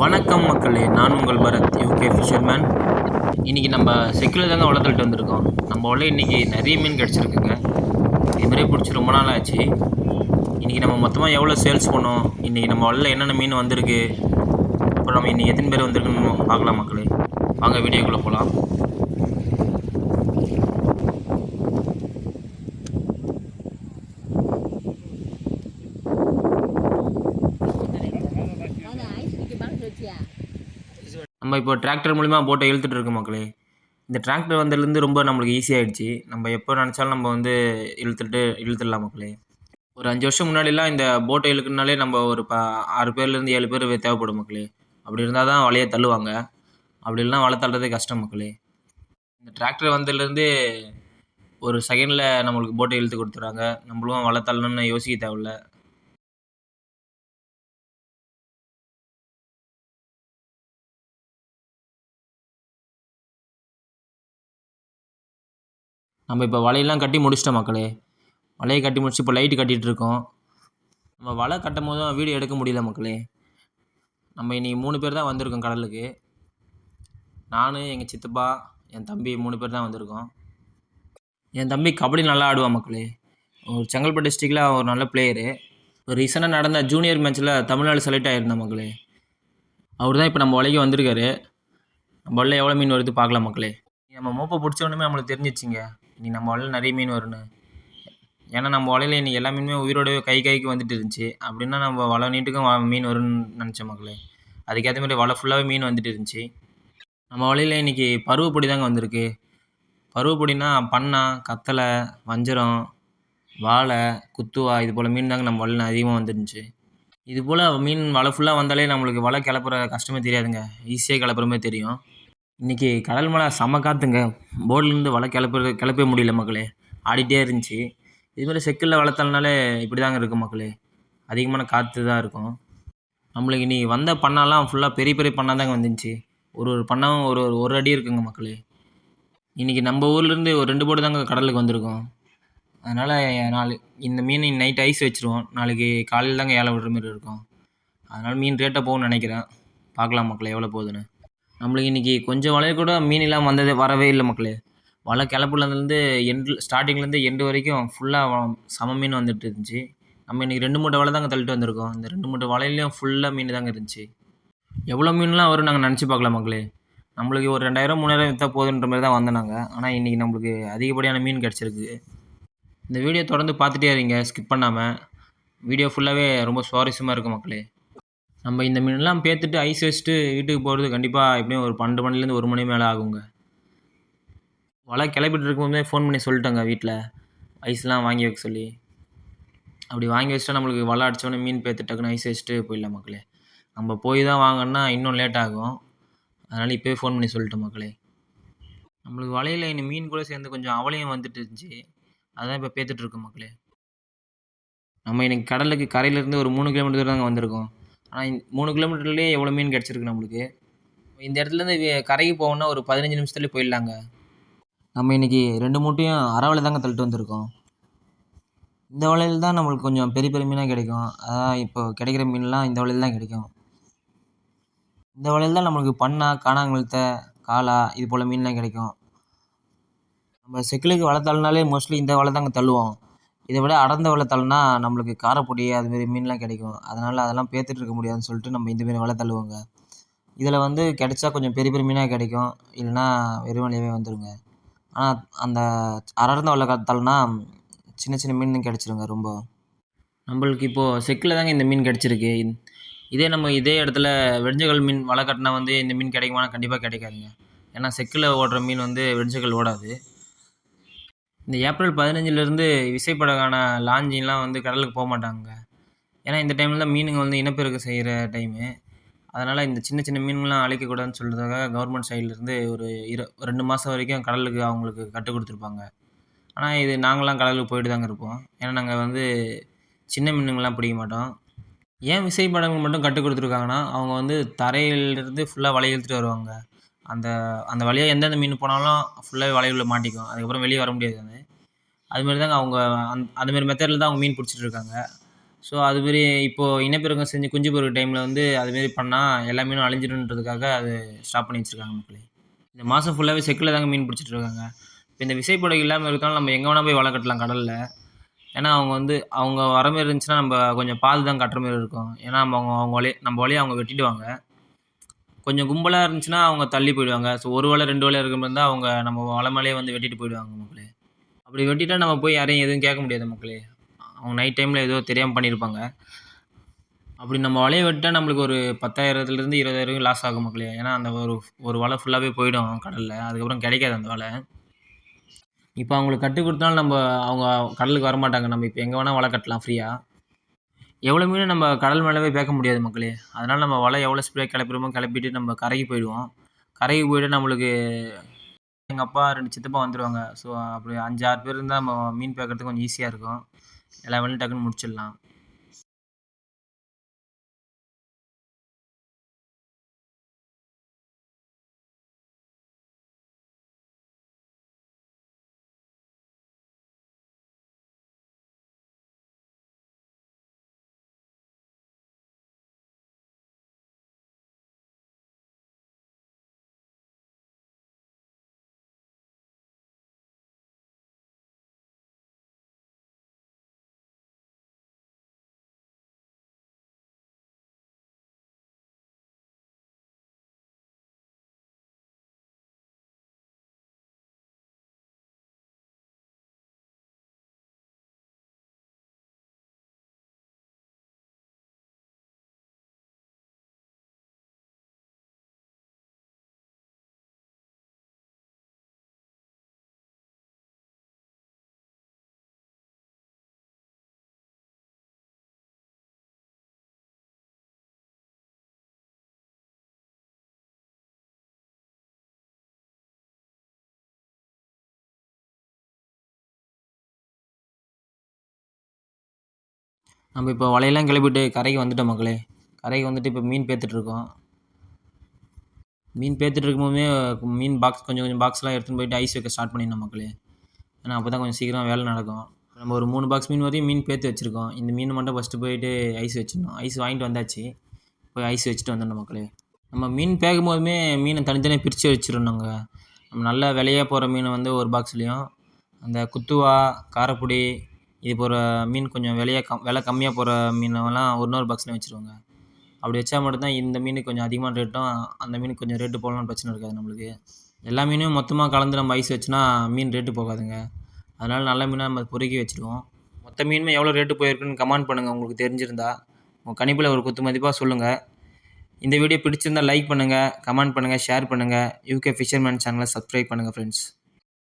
வணக்கம் மக்களே நான் உங்கள் பரத் யூகே ஃபிஷர்மேன் இன்றைக்கி நம்ம செக்கில் தாங்க வளர்த்துட்டு வந்திருக்கோம். நம்ம உள்ள இன்றைக்கி நிறைய மீன் கிடச்சிருக்குங்க. இதுமாதிரி பிடிச்சி ரொம்ப நாள் ஆச்சு. இன்றைக்கி நம்ம மொத்தமாக எவ்வளோ சேல்ஸ் பண்ணோம்? இன்றைக்கி நம்ம உள்ள என்னென்ன மீன் வந்திருக்கு? அப்புறம் நம்ம இன்றைக்கி எத்தனை பேர் வந்திருக்குன்னு பார்க்கலாம் மக்களே. வாங்க வீடியோக்குள்ளே போகலாம் நம்ம இப்போ டிராக்டர் மூலிமா போட்டை இழுத்துட்டு இருக்கோம் மக்களே. இந்த டிராக்டர் வந்ததுலேருந்து ரொம்ப நம்மளுக்கு ஈஸியாகிடுச்சு நம்ம எப்போ நினச்சாலும் நம்ம வந்து இழுத்துட்டு இழுத்துடலாம் மக்களே. ஒரு அஞ்சு வருஷம் முன்னாடிலாம் இந்த போட்டை இழுக்குனாலே நம்ம ஒரு ப ஆறு பேர்லேருந்து ஏழு பேர் தேவைப்படும் மக்களே. அப்படி இருந்தால் தான் வலையை தள்ளுவாங்க. அப்படி இல்லைனா வலை தள்ளுறதே கஷ்டம் மக்களே. இந்த டிராக்டர் வந்ததுலேருந்து ஒரு செகண்டில் நம்மளுக்கு போட்டை இழுத்து கொடுத்துட்றாங்க. நம்மளும் வலை தள்ளணும்னு யோசிக்க தேவையில்ல. நம்ம இப்போ வலையெல்லாம் கட்டி முடிச்சிட்டோம் மக்களே. வலையை கட்டி முடிச்சு இப்போ லைட்டு கட்டிகிட்டு இருக்கோம் நம்ம வலை கட்டும் போதும் வீடியோ எடுக்க முடியல மக்களே. நம்ம இன்றைக்கி மூணு பேர் தான் வந்திருக்கோம் கடலுக்கு. நான் எங்கள் சித்தப்பா என் தம்பி மூணு பேர் தான் வந்திருக்கோம். என் தம்பி கபடி நல்லா ஆடுவான் மக்களே. ஒரு செங்கல்பட்டு டிஸ்ட்ரிக்டில் ஒரு நல்ல பிளேயரு ஒரு ரீசெண்டாக நடந்த ஜூனியர் மேட்ச்சில் தமிழ்நாடு செலக்ட் ஆகிருந்தான் மக்களே. அவர் தான் இப்போ நம்ம உலகி வந்திருக்காரு. நம்ம உள்ள எவ்வளோ மீன் வருது பார்க்கலாம் மக்களே. நம்ம மோப்பை பிடிச்சோன்னுமே நம்மளுக்கு தெரிஞ்சிச்சிங்க இன்றைக்கி நம்ம வலையில் நிறைய மீன் வரும்னு. ஏன்னா நம்ம வலையில் இன்றைக்கி எல்லா மீனுமே உயிரோடவே கை கைக்கு வந்துட்டு இருந்துச்சு. அப்படின்னா நம்ம வலை நீட்டுக்கும் வ- மீன் வரும்னு நினச்ச மக்களே. அதுக்கேற்ற மாதிரி வலை ஃபுல்லாகவே மீன் வந்துட்டு இருந்துச்சு. நம்ம வலையில் இன்றைக்கி பருவப்பொடி தாங்க வந்திருக்கு. பருவப்பொடினா பண்ணா கத்தலை வஞ்சரம் வாழை குத்துவா இது போல் மீன் தாங்க நம்ம வலையில் அதிகமாக வந்துருந்துச்சு. இது போல் மீன் வலை ஃபுல்லாக வந்தாலே நம்மளுக்கு வலை கிளப்புற கஷ்டமே தெரியாதுங்க. ஈஸியாக கிளப்புற மாதிரி தெரியும். இன்றைக்கி கடல் மழை செம்ம காற்றுங்க போட்லேருந்து வலை கிளப்புறது கிளப்பவே முடியல மக்களே. ஆடிட்டே இருந்துச்சு. இதுமாதிரி செக்கில் வளர்த்தலனாலே இப்படி தாங்க இருக்கும் மக்களே. அதிகமான காற்று தான் இருக்கும். நம்மளுக்கு இன்றைக்கி வந்த பண்ணாலாம் ஃபுல்லாக பெரிய பெரிய பண்ணா தாங்க வந்துச்சு. ஒரு ஒரு பண்ணாவும் ஒரு ஒரு ஒரு அடி இருக்குங்க மக்களே. இன்றைக்கி நம்ம ஊர்லேருந்து ஒரு ரெண்டு போட்டு தாங்க கடலுக்கு வந்திருக்கோம். அதனால் நாளை இந்த மீன் நைட் ஐஸ் வச்சுருவோம். நாளைக்கு காலையில் தாங்க ஏழை விடுற மாதிரி இருக்கும். அதனால் மீன் ரேட்டாக போகும்னு நினைக்கிறேன். பார்க்கலாம் மக்களே எவ்வளோ போகுதுன்னு. நம்மளுக்கு இன்றைக்கி கொஞ்சம் வலையை கூட மீன் இல்லாமல் வந்ததே வரவே இல்லை மக்களே. வலை கிளப்புலேருந்து எண்டு ஸ்டார்டிங்லேருந்து எண்டு வரைக்கும் ஃபுல்லாக சம மீன் வந்துட்டு இருந்துச்சு. நம்ம இன்றைக்கி ரெண்டு மூட்டை வலை தாங்க தள்ளிட்டு வந்திருக்கோம். இந்த ரெண்டு மூட்டை வலையிலையும் ஃபுல்லாக மீன் தாங்க இருந்துச்சு. எவ்வளோ மீன்லாம் வரும் நாங்கள் நினச்சி பார்க்கலாம் மக்களே. நம்மளுக்கு ஒரு ரெண்டாயிரம் மூணாயிரம் விற்றா போதுன்ற மாதிரி தான் வந்தோம் நாங்கள் ஆனால் இன்றைக்கி நம்மளுக்கு அதிகப்படியான மீன் கிடச்சிருக்கு. இந்த வீடியோ தொடர்ந்து பார்த்துட்டே இருங்க ஸ்கிப் பண்ணாமல் வீடியோ ஃபுல்லாகவே ரொம்ப சுவாரஸ்யமாக இருக்கும் மக்களே. நம்ம இந்த மீனெல்லாம் பேத்துட்டு ஐஸ் வச்சுட்டு வீட்டுக்கு போகிறது கண்டிப்பாக எப்படியும் ஒரு பன்னெண்டு மணிலேருந்து ஒரு மணி மேலே ஆகுங்க. வலை கிளப்பிட்டு இருக்கும்போதே ஃபோன் பண்ணி சொல்லிட்டேங்க வீட்டில் ஐஸ்லாம் வாங்கி வைக்க சொல்லி. அப்படி வாங்கி வச்சுட்டா நம்மளுக்கு வலை அடித்தோடனே மீன் பேத்து டக்குன்னு ஐஸ் வச்சுட்டு போயிடலாம் மக்களே. நம்ம போய் தான் வாங்கன்னா இன்னும் லேட் ஆகும். அதனால் இப்போயே ஃபோன் பண்ணி சொல்லிட்டோம் மக்களே. நம்மளுக்கு வலையில் இன்னும் மீன் கூட சேர்ந்து கொஞ்சம் அவளையும் வந்துட்டு இருந்துச்சு. அதான் இப்போ பேத்துட்டு இருக்கோம் மக்களே. நம்ம இன்னைக்கு கடலுக்கு கரையிலேருந்து ஒரு மூணு கிலோமீட்டர் தாங்க வந்திருக்கோம். ஆனால் இந்த மூணு கிலோமீட்டர்லேயே எவ்வளோ மீன் கிடச்சிருக்கு நம்மளுக்கு? இந்த இடத்துலேருந்து கரைக்கு போகணுன்னா ஒரு பதினஞ்சு நிமிஷத்துலேயே போயிடலாங்க. நம்ம இன்னைக்கு ரெண்டு மூட்டையும் அறவலை தாங்க தள்ளிட்டு வந்திருக்கோம். இந்த வலையில் தான் நம்மளுக்கு கொஞ்சம் பெரிய பெரிய மீனாக கிடைக்கும். அதான் இப்போ கிடைக்கிற மீன்லாம் இந்த வலையில் தான் கிடைக்கும். இந்த வலையில் தான் நம்மளுக்கு பண்ணா காணாங்கழுத்த காளா இது போல் மீன்லாம் கிடைக்கும். நம்ம செக்கிலுக்கு வலை தள்ளினாலே மோஸ்ட்லி இந்த வலை தாங்க தள்ளுவோம். இதை விட அடர்ந்த வலை நம்மளுக்கு காரப்பொடி அதுமாரி மீன்லாம் கிடைக்கும். அதனால் அதெல்லாம் பேத்துட்டு இருக்க முடியாதுன்னு சொல்லிட்டு நம்ம இந்த மாரி வலை தள்ளுவோங்க. இதில் வந்து கிடைச்சா கொஞ்சம் பெரிய பெரிய மீனாக கிடைக்கும். இல்லைன்னா வெறும் வலையாகவே வந்துடுங்க ஆனால் அந்த அடர்ந்த வலை க- சின்ன சின்ன மீன் கிடச்சிருங்க ரொம்ப. நம்மளுக்கு இப்போது செக்கில் தாங்க இந்த மீன் கிடச்சிருக்கு. இதே நம்ம இதே இடத்துல வெடிஞ்சகல் மீன் வலை கட்டினா வந்து இந்த மீன் கிடைக்குமானா கண்டிப்பாக கிடைக்காதுங்க. ஏன்னா செக்கில் ஓடுற மீன் வந்து வெடிஞ்சகல் ஓடாது. இந்த ஏப்ரல் பதினஞ்சுலேருந்து விசைப்படகான லாஞ்சிங்லாம் வந்து கடலுக்கு போக மாட்டாங்க. ஏன்னா இந்த டைமில் தான் மீனுங்க வந்து இனப்பெருக்கம் செய்கிற டைமு. அதனால் இந்த சின்ன சின்ன மீன்கள்லாம் அழிக்கக்கூடாதுன்னு சொல்கிறதுக்காக கவர்மெண்ட் சைட்லேருந்து ஒரு இரு ரெண்டு மாதம் வரைக்கும் கடலுக்கு அவங்களுக்கு கற்றுக் கொடுத்துருப்பாங்க. ஆனால் இது நாங்களாம் கடலுக்கு போயிட்டு தாங்க இருப்போம். ஏன்னா நாங்கள் வந்து சின்ன மீனுங்கள்லாம் பிடிக்க மாட்டோம். ஏன் விசைப்படகு மட்டும் கற்றுக் கொடுத்துருக்காங்கன்னா அவங்க வந்து தரையிலிருந்து ஃபுல்லாக வலை இழுத்துட்டு வருவாங்க. அந்த அந்த வழியாக எந்தெந்த மீன் போனாலும் ஃபுல்லாகவே வலையுள்ள மாட்டிக்கும். அதுக்கப்புறம் வெளியே வர முடியாது அது. அதுமாரி தாங்க அவங்க அந் அதுமாரி மெத்தடில் தான் அவங்க மீன் பிடிச்சிட்ருக்காங்க ஸோ அதுமாரி இப்போது இனப்பெருக்கம் செஞ்சு குஞ்சு பொறுக்கிற டைமில் வந்து அதுமாரி பண்ணால் எல்லா மீனும் அழிஞ்சிடுன்றதுக்காக அது ஸ்டாப் பண்ணி வச்சுருக்காங்க மக்களே. இந்த மாதம் ஃபுல்லாகவே செக்கில் தாங்க மீன் பிடிச்சிட்ருக்காங்க இப்போ இந்த விசைப்படகு இல்லாமல் இருக்கனால நம்ம எங்கே வேணால் போய் வலை கட்டலாம் கடலில். ஏன்னா அவங்க வந்து அவங்க வர மாரி இருந்துச்சுன்னா நம்ம கொஞ்சம் பால் தான் கட்டுற மாதிரி இருக்கும். ஏன்னா நம்ம அவங்க அவங்க வழி நம்ம வலையை அவங்க வெட்டிடுவாங்க. கொஞ்சம் கும்பலாக இருந்துச்சுன்னா அவங்க தள்ளி போயிடுவாங்க. ஸோ ஒரு வலை ரெண்டு வலை இருக்கிற மாதிரி இருந்தால் அவங்க நம்ம வலை மேலேயே வந்து வெட்டிட்டு போயிடுவாங்க மக்களே. அப்படி வெட்டிட்டா நம்ம போய் யாரையும் எதுவும் கேட்க முடியாது மக்களே. அவங்க நைட் டைமில் ஏதோ தெரியாமல் பண்ணியிருப்பாங்க அப்படி நம்ம வலையை வெட்டிட்டா நம்மளுக்கு ஒரு பத்தாயிரத்துலேருந்து இருபதாயிரம் லாஸ் ஆகும் மக்களே. ஏன்னா அந்த ஒரு ஒரு வலை ஃபுல்லாகவே போயிடும் கடலில். அதுக்கப்புறம் கிடைக்காது அந்த வலை. இப்போ அவங்களுக்கு கற்றுக் கொடுத்தாலும் நம்ம அவங்க கடலுக்கு வரமாட்டாங்க. நம்ம இப்போ எங்கே வேணால் வலை கட்டலாம் ஃப்ரீயாக எவ்வளோ மீன் நம்ம கடல் மேலவே பேக்க முடியாது மக்களே. அதனால் நம்ம வலை எவ்வளோ ஸ்ப்ரே கிளப்பிடுமோ கிளப்பிட்டு நம்ம கரைக்கு போயிடுவோம். கரைக்கு போய்ட்டு நம்மளுக்கு எங்கள் அப்பா ரெண்டு சித்தப்பா வந்துடுவாங்க ஸோ அப்படி அஞ்சு ஆறு பேர் இருந்தால் நம்ம மீன் பேக்கிறதுக்கு கொஞ்சம் ஈஸியாக இருக்கும். எல்லா வேலையும் டக்குன்னு முடிச்சிடலாம். நம்ம இப்போ வலையெல்லாம் கிளப்பிட்டு கரைக்கு வந்துட்டோம் மக்களே. கரைக்கு வந்துட்டு இப்போ மீன் பேத்துட்ருக்கோம். மீன் பேத்துட்டு இருக்கும்போதே மீன் பாக்ஸ் கொஞ்சம் கொஞ்சம் பாக்ஸ்லாம் எடுத்துன்னு போயிட்டு ஐஸ் வைக்க ஸ்டார்ட் பண்ணிடணும் மக்களே. ஏன்னா அப்போ தான் கொஞ்சம் சீக்கிரம் வேலை நடக்கும். நம்ம ஒரு மூணு பாக்ஸ் மீன் வரையும் மீன் பேத்து வச்சுருக்கோம். இந்த மீன் மட்டும் ஃபஸ்ட்டு போயிட்டு ஐஸ் வச்சிடணும். ஐஸ் வாங்கிட்டு வந்தாச்சு. போய் ஐஸ் வச்சுட்டு வந்துடணும் மக்களே. நம்ம மீன் பேக்கும் போதுமே மீனை தனித்தனியாக பிரித்து வச்சிடணுங்க நம்ம நல்ல விலையாக போகிற மீன் வந்து ஒரு பாக்ஸ்லேயும் அந்த குத்துவா காரப்பொடி இது போகிற மீன் கொஞ்சம் விலையா கம் விலை கம்மியாக போகிற மீனெல்லாம் இன்னொரு பாக்ஸில் வச்சுருவாங்க. அப்படி வச்சா மட்டும்தான் இந்த மீனுக்கு கொஞ்சம் அதிகமான ரேட்டும் அந்த மீனுக்கு கொஞ்சம் ரேட்டு போடலான்னு பிரச்சனை இருக்காது நம்மளுக்கு. எல்லா மீனையும் மொத்தமாக கலந்து நம்ம ஐஸ் வச்சுனா மீன் ரேட்டு போகாதுங்க. அதனால் நல்ல மீனாக நம்ம பொறுக்கி வச்சுருவோம். மொத்த மீனுமே எவ்வளோ ரேட்டு போயிருக்குன்னு கமெண்ட் பண்ணுங்கள் உங்களுக்கு தெரிஞ்சிருந்தா. உங்கள் கணிப்பில் ஒரு குத்து மதிப்பாக சொல்லுங்கள் இந்த வீடியோ பிடிச்சிருந்தால் லைக் பண்ணுங்கள் கமெண்ட் பண்ணுங்கள் ஷேர் பண்ணுங்கள் யூகே ஃபிஷர்மேன் சேனலை சப்ஸ்கிரைப் பண்ணுங்கள் ஃப்ரெண்ட்ஸ்